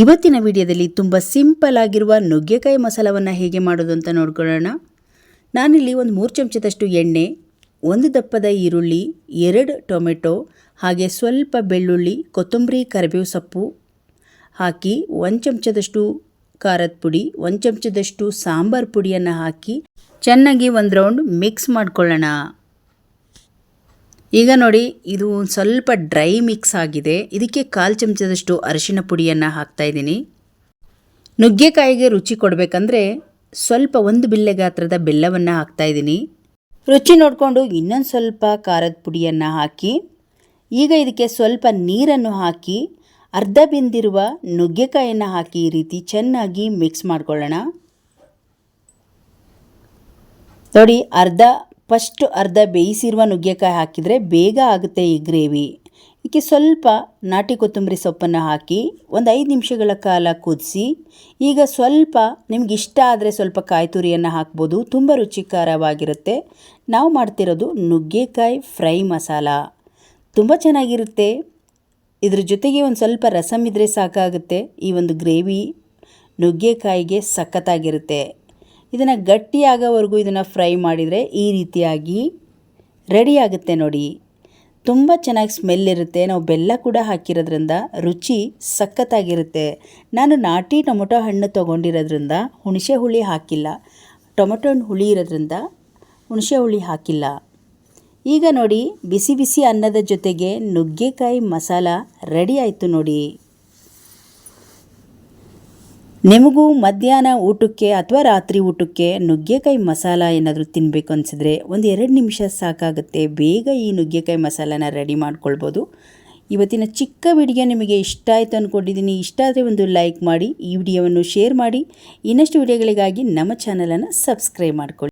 ಇವತ್ತಿನ ವಿಡಿಯೋದಲ್ಲಿ ತುಂಬ ಸಿಂಪಲ್ ಆಗಿರುವ ನುಗ್ಗೆಕಾಯಿ ಮಸಾಲವನ್ನು ಹೇಗೆ ಮಾಡೋದು ಅಂತ ನೋಡ್ಕೊಳ್ಳೋಣ. ನಾನಿಲ್ಲಿ ಒಂದು ಮೂರು ಚಮಚದಷ್ಟು ಎಣ್ಣೆ, ಒಂದು ದಪ್ಪದ ಈರುಳ್ಳಿ, ಎರಡು ಟೊಮೆಟೊ, ಹಾಗೆ ಸ್ವಲ್ಪ ಬೆಳ್ಳುಳ್ಳಿ, ಕೊತ್ತಂಬರಿ, ಕರಿಬೇವು ಸೊಪ್ಪು ಹಾಕಿ ಒಂದು ಚಮಚದಷ್ಟು ಖಾರದ ಪುಡಿ, ಒಂದು ಚಮಚದಷ್ಟು ಸಾಂಬಾರು ಪುಡಿಯನ್ನು ಹಾಕಿ ಚೆನ್ನಾಗಿ ಒಂದು ರೌಂಡ್ ಮಿಕ್ಸ್ ಮಾಡ್ಕೊಳ್ಳೋಣ. ಈಗ ನೋಡಿ, ಇದು ಒಂದು ಸ್ವಲ್ಪ ಡ್ರೈ ಮಿಕ್ಸ್ ಆಗಿದೆ. ಇದಕ್ಕೆ ಕಾಲು ಚಮಚದಷ್ಟು ಅರಿಶಿನ ಪುಡಿಯನ್ನು ಹಾಕ್ತಾ ಇದ್ದೀನಿ. ನುಗ್ಗೆಕಾಯಿಗೆ ರುಚಿ ಕೊಡಬೇಕಂದ್ರೆ ಸ್ವಲ್ಪ ಒಂದು ಬಿಲ್ಲೆ ಗಾತ್ರದ ಬೆಲ್ಲವನ್ನು ಹಾಕ್ತಾ ಇದ್ದೀನಿ. ರುಚಿ ನೋಡಿಕೊಂಡು ಇನ್ನೊಂದು ಸ್ವಲ್ಪ ಖಾರದ ಪುಡಿಯನ್ನು ಹಾಕಿ, ಈಗ ಇದಕ್ಕೆ ಸ್ವಲ್ಪ ನೀರನ್ನು ಹಾಕಿ, ಅರ್ಧ ಬೆಂದಿರುವ ನುಗ್ಗೆಕಾಯನ್ನು ಹಾಕಿ ಈ ರೀತಿ ಚೆನ್ನಾಗಿ ಮಿಕ್ಸ್ ಮಾಡಿಕೊಳ್ಳೋಣ. ನೋಡಿ, ಅರ್ಧ ಫಸ್ಟ್ ಅರ್ಧ ಬೇಯಿಸಿರುವ ನುಗ್ಗೆಕಾಯಿ ಹಾಕಿದರೆ ಬೇಗ ಆಗುತ್ತೆ ಈ ಗ್ರೇವಿ. ಇದಕ್ಕೆ ಸ್ವಲ್ಪ ನಾಟಿ ಕೊತ್ತಂಬರಿ ಸೊಪ್ಪನ್ನು ಹಾಕಿ ಒಂದು ಐದು ನಿಮಿಷಗಳ ಕಾಲ ಕುದಿಸಿ, ಈಗ ಸ್ವಲ್ಪ ನಿಮ್ಗೆ ಇಷ್ಟ ಆದರೆ ಸ್ವಲ್ಪ ಕಾಯಿ ತುರಿಯನ್ನು ಹಾಕ್ಬೋದು, ತುಂಬ ರುಚಿಕರವಾಗಿರುತ್ತೆ. ನಾವು ಮಾಡ್ತಿರೋದು ನುಗ್ಗೆಕಾಯಿ ಫ್ರೈ ಮಸಾಲ. ತುಂಬ ಚೆನ್ನಾಗಿರುತ್ತೆ. ಇದ್ರ ಜೊತೆಗೆ ಒಂದು ಸ್ವಲ್ಪ ರಸಮ್ ಇದ್ದರೆ ಸಾಕಾಗುತ್ತೆ ಈ ಒಂದು ಗ್ರೇವಿ. ನುಗ್ಗೆಕಾಯಿಗೆ ಸಖತ್ತಾಗಿರುತ್ತೆ. ಇದನ್ನು ಗಟ್ಟಿಯಾಗೋವರೆಗೂ ಇದನ್ನು ಫ್ರೈ ಮಾಡಿದರೆ ಈ ರೀತಿಯಾಗಿ ರೆಡಿ ಆಗುತ್ತೆ ನೋಡಿ. ತುಂಬ ಚೆನ್ನಾಗಿ ಸ್ಮೆಲ್ ಇರುತ್ತೆ. ನಾವು ಬೆಲ್ಲ ಕೂಡ ಹಾಕಿರೋದ್ರಿಂದ ರುಚಿ ಸಖತ್ತಾಗಿರುತ್ತೆ. ನಾನು ನಾಟಿ ಟೊಮೊಟೊ ಹಣ್ಣು ತೊಗೊಂಡಿರೋದ್ರಿಂದ ಹುಣಸೆ ಹುಳಿ ಹಾಕಿಲ್ಲ. ಟೊಮೊಟೊ ಹಣ್ಣು ಹುಳಿ ಇರೋದ್ರಿಂದ ಹುಣಸೆ ಹುಳಿ ಹಾಕಿಲ್ಲ. ಈಗ ನೋಡಿ, ಬಿಸಿ ಬಿಸಿ ಅನ್ನದ ಜೊತೆಗೆ ನುಗ್ಗೆಕಾಯಿ ಮಸಾಲ ರೆಡಿ ಆಯಿತು ನೋಡಿ. ನಿಮಗೂ ಮಧ್ಯಾಹ್ನ ಊಟಕ್ಕೆ ಅಥವಾ ರಾತ್ರಿ ಊಟಕ್ಕೆ ನುಗ್ಗೆಕಾಯಿ ಮಸಾಲ ಏನಾದರೂ ತಿನ್ನಬೇಕು ಅನಿಸಿದ್ರೆ ಒಂದು ಎರಡು ನಿಮಿಷ ಸಾಕಾಗುತ್ತೆ. ಬೇಗ ಈ ನುಗ್ಗೆಕಾಯಿ ಮಸಾಲಾನ ರೆಡಿ ಮಾಡ್ಕೊಳ್ಬೋದು. ಇವತ್ತಿನ ಚಿಕ್ಕ ವಿಡಿಯೋ ನಿಮಗೆ ಇಷ್ಟ ಆಯಿತು ಅಂದ್ಕೊಂಡಿದ್ದೀನಿ ಇಷ್ಟ ಆದರೆ ಒಂದು ಲೈಕ್ ಮಾಡಿ, ಈ ವಿಡಿಯೋವನ್ನು ಶೇರ್ ಮಾಡಿ. ಇನ್ನಷ್ಟು ವಿಡಿಯೋಗಳಿಗಾಗಿ ನಮ್ಮ ಚಾನಲನ್ನು ಸಬ್ಸ್ಕ್ರೈಬ್ ಮಾಡ್ಕೊಳ್ಳಿ.